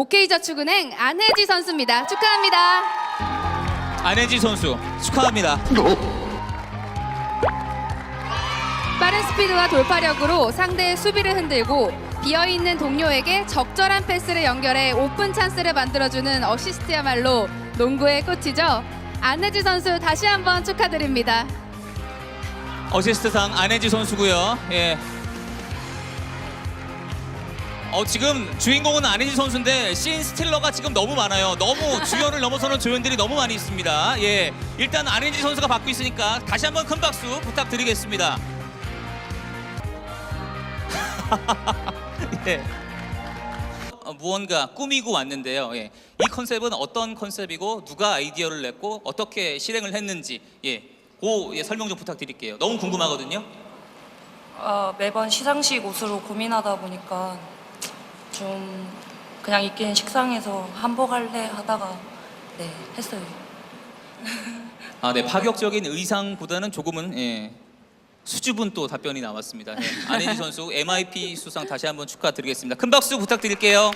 OK저축은행 안혜지 선수입니다. 축하합니다. 안혜지 선수 축하합니다. 빠른 스피드와 돌파력으로 상대의 수비를 흔들고 비어있는 동료에게 적절한 패스를 연결해 오픈 찬스를 만들어주는 어시스트야말로 농구의 꽃이죠. 안혜지 선수 다시 한번 축하드립니다. 어시스트상 안혜지 선수고요. 예. 어 지금 주인공은 안혜지 선수인데 씬 스틸러가 지금 너무 많아요. 너무 주연을 넘어서는 조연들이 너무 많이 있습니다. 예. 일단 안혜지 선수가 받고 있으니까 다시 한번 큰 박수 부탁드리겠습니다. 예. 어, 무언가 꾸미고 왔는데요. 예. 이 컨셉은 어떤 컨셉이고 누가 아이디어를 냈고 어떻게 실행을 했는지 예. 그 예, 설명 좀 부탁드릴게요. 너무 궁금하거든요. 어, 매번 시상식 옷으로 고민하다 보니까 좀 그냥 입기는 식상해서 한복할래 하다가 네 했어요. 아, 네. 파격적인 의상보다는 조금은 예. 수줍은 또 답변이 나왔습니다. 예. 안혜지 선수 MIP 수상 다시 한번 축하드리겠습니다. 큰 박수 부탁드릴게요.